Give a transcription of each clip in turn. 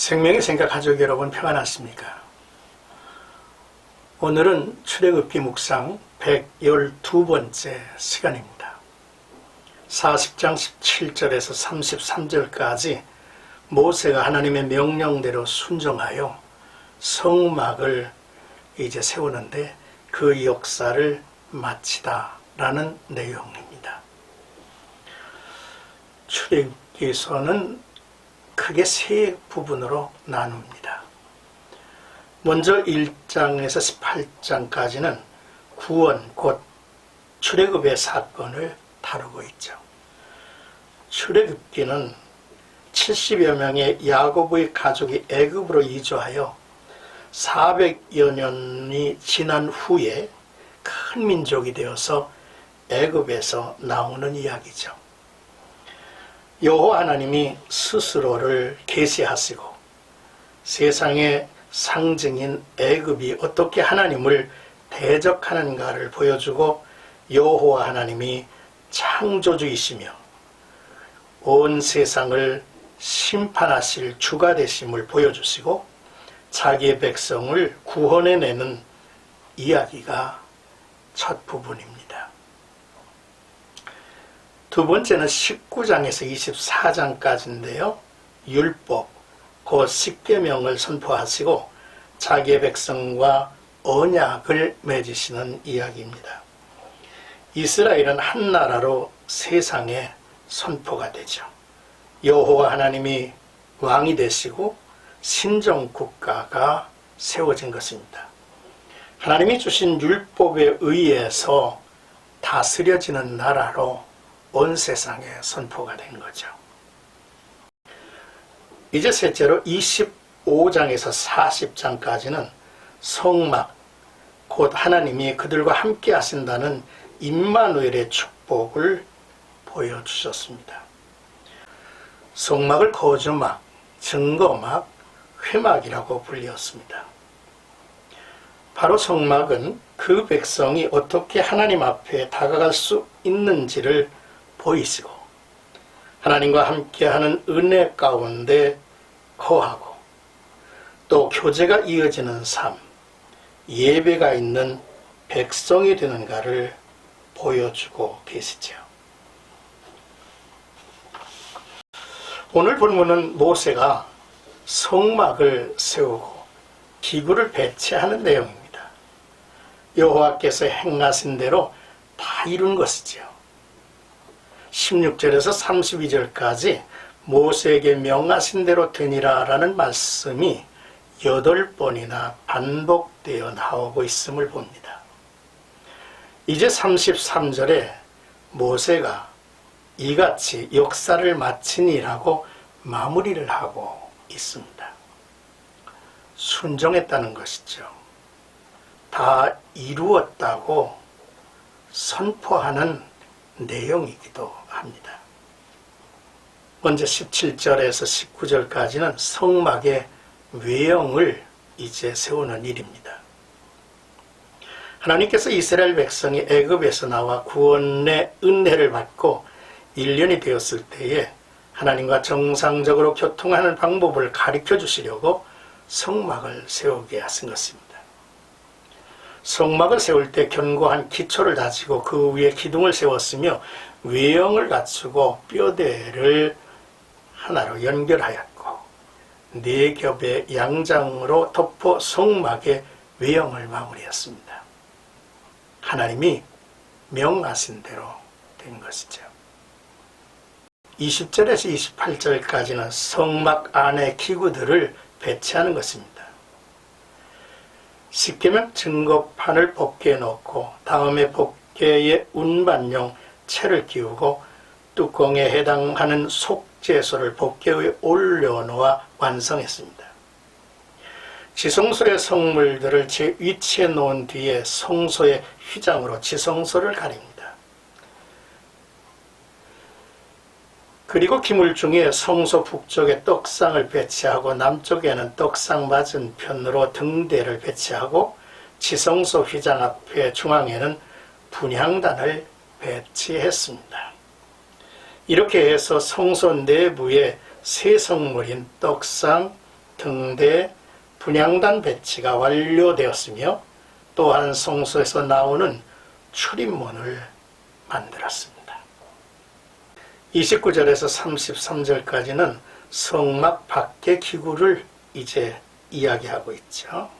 생명의 생각 가족 여러분 평안하십니까? 오늘은 출애굽기 묵상 112번째 시간입니다. 40장 17절에서 33절까지 모세가 하나님의 명령대로 순종하여 성막을 이제 세우는데 그 역사를 마치다라는 내용입니다. 출애굽기서는 크게 세 부분으로 나눕니다. 먼저 1장에서 18장까지는 구원 곧 출애굽의 사건을 다루고 있죠. 출애굽기는 70여 명의 야고보의 가족이 애굽으로 이주하여 400여 년이 지난 후에 큰 민족이 되어서 애굽에서 나오는 이야기죠. 여호와 하나님이 스스로를 계시하시고 세상의 상징인 애굽이 어떻게 하나님을 대적하는가를 보여주고 여호와 하나님이 창조주이시며 온 세상을 심판하실 주가 되심을 보여주시고 자기의 백성을 구원해내는 이야기가 첫 부분입니다. 두 번째는 19장에서 24장까지인데요. 율법, 곧 십계명을 선포하시고 자기의 백성과 언약을 맺으시는 이야기입니다. 이스라엘은 한 나라로 세상에 선포가 되죠. 여호와 하나님이 왕이 되시고 신정 국가가 세워진 것입니다. 하나님이 주신 율법에 의해서 다스려지는 나라로 온 세상에 선포가 된 거죠. 이제 셋째로 25장에서 40장까지는 성막, 곧 하나님이 그들과 함께 하신다는 임마누엘의 축복을 보여주셨습니다. 성막을 거주막, 증거막, 회막이라고 불리었습니다. 바로 성막은 그 백성이 어떻게 하나님 앞에 다가갈 수 있는지를 보이시고 하나님과 함께하는 은혜 가운데 거하고 또 교제가 이어지는 삶, 예배가 있는 백성이 되는가를 보여주고 계시죠. 오늘 본문은 모세가 성막을 세우고 기구를 배치하는 내용입니다. 여호와께서 행하신 대로 다 이룬 것이지요. 16절에서 32절까지 모세에게 명하신 대로 되니라 라는 말씀이 여덟 번이나 반복되어 나오고 있음을 봅니다. 이제 33절에 모세가 이같이 역사를 마치니라고 마무리를 하고 있습니다. 순종했다는 것이죠. 다 이루었다고 선포하는 내용이기도 합니다. 먼저 17절에서 19절까지는 성막의 외형을 이제 세우는 일입니다. 하나님께서 이스라엘 백성이 애굽에서 나와 구원의 은혜를 받고 1년이 되었을 때에 하나님과 정상적으로 교통하는 방법을 가르쳐 주시려고 성막을 세우게 하신 것입니다. 성막을 세울 때 견고한 기초를 다지고 그 위에 기둥을 세웠으며 외형을 갖추고 뼈대를 하나로 연결하였고 네 겹의 양장으로 덮어 성막의 외형을 마무리했습니다. 하나님이 명하신 대로 된 것이죠. 20절에서 28절까지는 성막 안의 기구들을 배치하는 것입니다. 십계명 증거판을 복개해 놓고 다음에 복개에 운반용 채를 끼우고 뚜껑에 해당하는 속죄소를 복개에 올려놓아 완성했습니다. 지성소의 성물들을 제 위치에 놓은 뒤에 성소의 휘장으로 지성소를 가립니다. 그리고 기물 중에 성소 북쪽에 떡상을 배치하고 남쪽에는 떡상 맞은 편으로 등대를 배치하고 지성소 휘장 앞에 중앙에는 분향단을 배치했습니다. 이렇게 해서 성소 내부에 새 성물인 떡상, 등대 분향단 배치가 완료되었으며 또한 성소에서 나오는 출입문을 만들었습니다. 29절에서 33절까지는 성막 밖의 기구를 이제 이야기하고 있죠.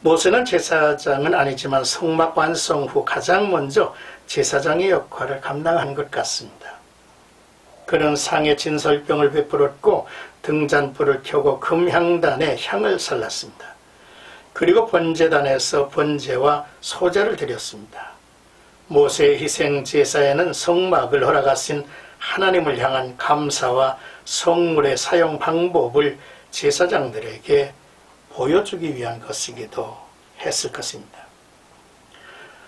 모세는 제사장은 아니지만 성막 완성 후 가장 먼저 제사장의 역할을 감당한 것 같습니다. 그는 상의 진설병을 베풀었고 등잔불을 켜고 금향단에 향을 살랐습니다. 그리고 번제단에서 번제와 소제를 드렸습니다. 모세의 희생 제사에는 성막을 허락하신 하나님을 향한 감사와 성물의 사용 방법을 제사장들에게 보여주기 위한 것이기도 했을 것입니다.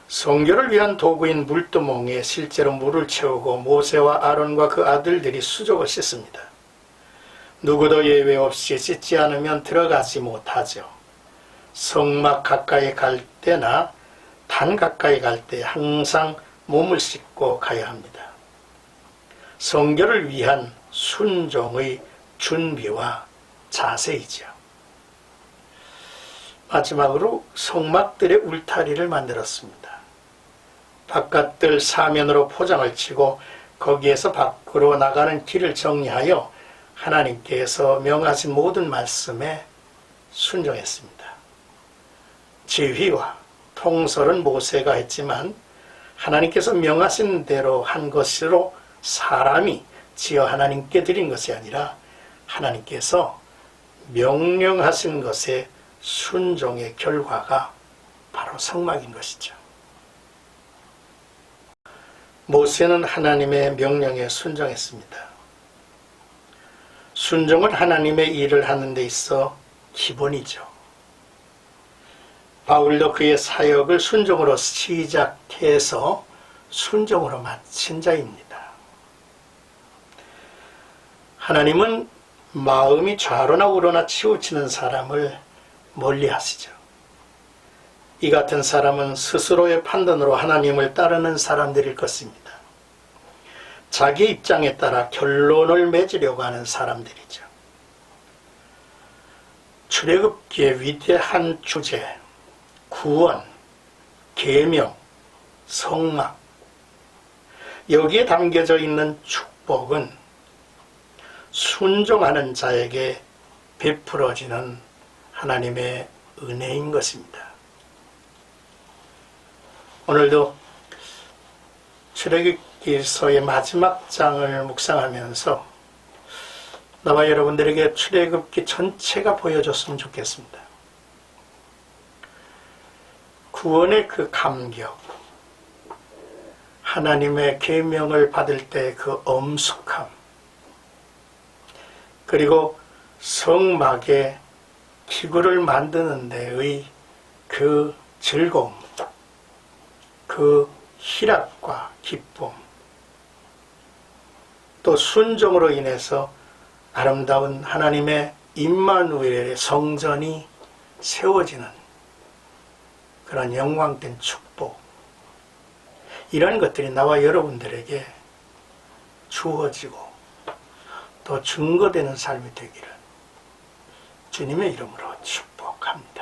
성교를 위한 도구인 물두멍에 실제로 물을 채우고 모세와 아론과 그 아들들이 수족을 씻습니다. 누구도 예외 없이 씻지 않으면 들어가지 못하죠. 성막 가까이 갈 때나 단 가까이 갈 때 항상 몸을 씻고 가야 합니다. 성교를 위한 순종의 준비와 자세이죠. 마지막으로 성막들의 울타리를 만들었습니다. 바깥들 사면으로 포장을 치고 거기에서 밖으로 나가는 길을 정리하여 하나님께서 명하신 모든 말씀에 순종했습니다. 지휘와 통솔은 모세가 했지만 하나님께서 명하신 대로 한 것으로 사람이 지어 하나님께 드린 것이 아니라 하나님께서 명령하신 것에 순종의 결과가 바로 성막인 것이죠. 모세는 하나님의 명령에 순종했습니다. 순종은 하나님의 일을 하는 데 있어 기본이죠. 바울도 그의 사역을 순종으로 시작해서 순종으로 마친 자입니다. 하나님은 마음이 좌로나 우로나 치우치는 사람을 멀리 하시죠. 이 같은 사람은 스스로의 판단으로 하나님을 따르는 사람들일 것입니다. 자기 입장에 따라 결론을 맺으려고 하는 사람들이죠. 출애굽기의 위대한 주제, 구원, 계명, 성막 여기에 담겨져 있는 축복은 순종하는 자에게 베풀어지는 하나님의 은혜인 것입니다. 오늘도 출애굽기서의 마지막 장을 묵상하면서 나와 여러분들에게 출애굽기 전체가 보여줬으면 좋겠습니다. 구원의 그 감격, 하나님의 계명을 받을 때 그 엄숙함, 그리고 성막의 기구를 만드는 데의 그 즐거움, 그 희락과 기쁨, 또 순종으로 인해서 아름다운 하나님의 임마누엘의 성전이 세워지는 그런 영광된 축복, 이런 것들이 나와 여러분들에게 주어지고 또 증거되는 삶이 되기를 주님의 이름으로 축복합니다.